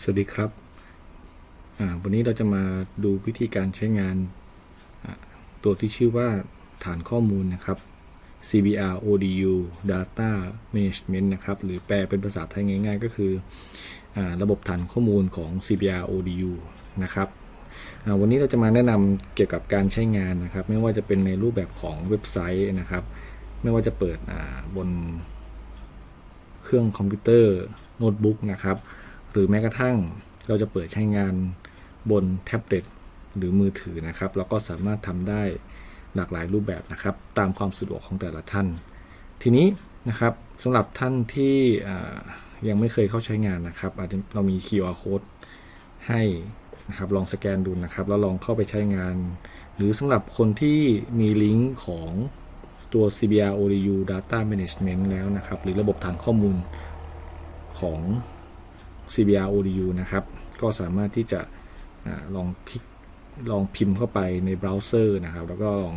สวัสดีครับ วันนี้เราจะมาดูวิธีการใช้งานตัวที่ชื่อว่าฐานข้อมูลนะครับ CBR ODU Data Management นะครับ หรือแปลเป็นภาษาไทยง่าย ๆ ก็คืออระบบฐานข้อมูลของ CBR ODU นะครับ วันนี้เราจะมาแนะนำเกี่ยวกับการใช้งานนะครับ ไม่ว่าจะเป็นในรูปแบบของเว็บไซต์นะครับ ไม่ว่าจะเปิดบนเครื่องคอมพิวเตอร์โน้ตบุ๊กนะครับ หรือแม้กระทั่งเราจะเปิดใช้งานบนแท็บเล็ตหรือมือถือนะครับ เราก็สามารถทำได้หลากหลายรูปแบบนะครับ ตามความสะดวกของแต่ละท่าน ทีนี้นะครับสำหรับท่านที่ยังไม่เคยเข้าใช้งานนะครับ อาจจะเรามี QR code ให้นะครับลองสแกนดูนะครับแล้วลองเข้าไปใช้งาน หรือสำหรับคนที่มีลิงก์ของตัว CBR ODU Data Management แล้วนะครับ หรือระบบฐานข้อมูลของ CBR ODU นะครับ ก็สามารถที่จะอลองคลิกลองพิมพ์เข้าไปในเบราว์เซอร์นะครับ แล้วก็ลอง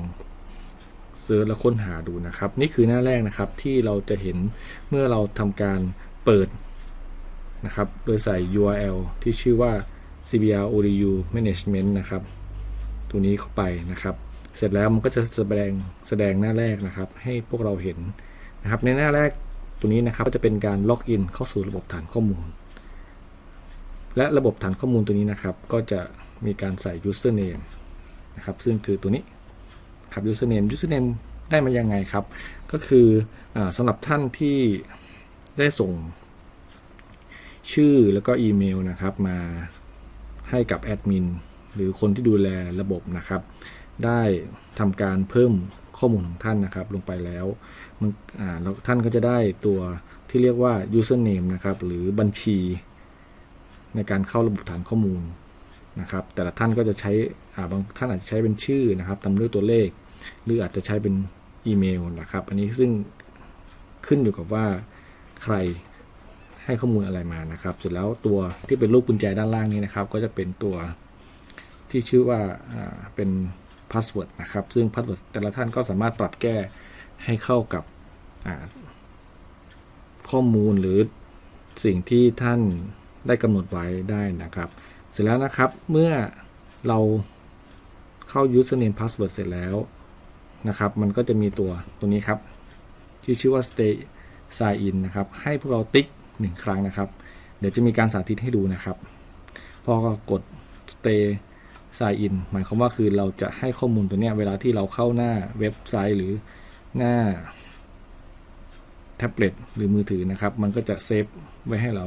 เซิร์ชและค้นหาดูนะครับ นี่คือหน้าแรกนะครับที่เราจะเห็นเมื่อเราทำการเปิดนะครับ โดยใส่ URL ที่ชื่อว่า CBR ODU Management นะครับ ตัวนี้เข้าไปนะครับ เสร็จแล้วมันก็จะแสดงแสดงหน้าแรกนะครับ ให้พวกเราเห็นนะครับ ในหน้าแรกตัวนี้นะครับก็จะเป็นการล็อกอินเข้าสู่ระบบฐานข้อมูล และระบบฐานข้อมูลตัวนี้นะครับ ก็จะมีการใส่ username นะครับ ซึ่งคือตัวนี้ครับ username username ได้มายังไงครับ ก็คืออสำหรับท่านที่ได้ส่งชื่อแล้วก็อีเมลนะครับมาให้กับแอดมินหรือคนที่ดูแลระบบนะครับ ได้ทำการเพิ่มข้อมูลของท่านนะครับ ลงไปแล้วมันอ่าแล้วท่านก็จะได้ตัวที่เรียกว่า username นะครับ หรือบัญชี ในการเข้าระบบฐานข้อมูลนะครับ แต่ละท่านก็จะใช้บางท่านอาจจะใช้เป็นชื่อนะครับตามด้วยตัวเลข หรืออาจจะใช้เป็นอีเมลนะครับ อันนี้ซึ่งขึ้นอยู่กับว่าใครให้ข้อมูลอะไรมานะครับ เสร็จแล้วตัวที่เป็นรูปกุญแจด้านล่างนี้นะครับ ก็จะเป็นตัวที่ชื่อว่าเป็นพาสเวิร์ดนะครับ ซึ่งพาสเวิร์ดแต่ละท่านก็สามารถปรับแก้ให้เข้ากับข้อมูลหรือสิ่งที่ท่าน ได้กำหนดไว้ได้นะครับ เสร็จแล้วนะครับเมื่อเราเข้า username password เสร็จแล้วนะครับ มันก็จะมีตัวตัวนี้ครับที่ชื่อว่า stay sign in นะครับ ให้พวกเราติ๊กหนึ่งครั้งนะครับ เดี๋ยวจะมีการสาธิตให้ดูนะครับ พอกด stay sign in หมายความว่าคือเราจะให้ข้อมูลตัวเนี้ยเวลาที่เราเข้าหน้าเว็บไซต์หรือหน้าแท็บเล็ตหรือมือถือนะครับ มันก็จะเซฟไว้ให้เรา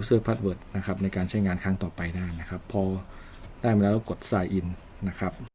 user password นะครับในการใช้งานครั้งต่อไปได้นะครับ พอได้มาแล้วกด sign in นะครับ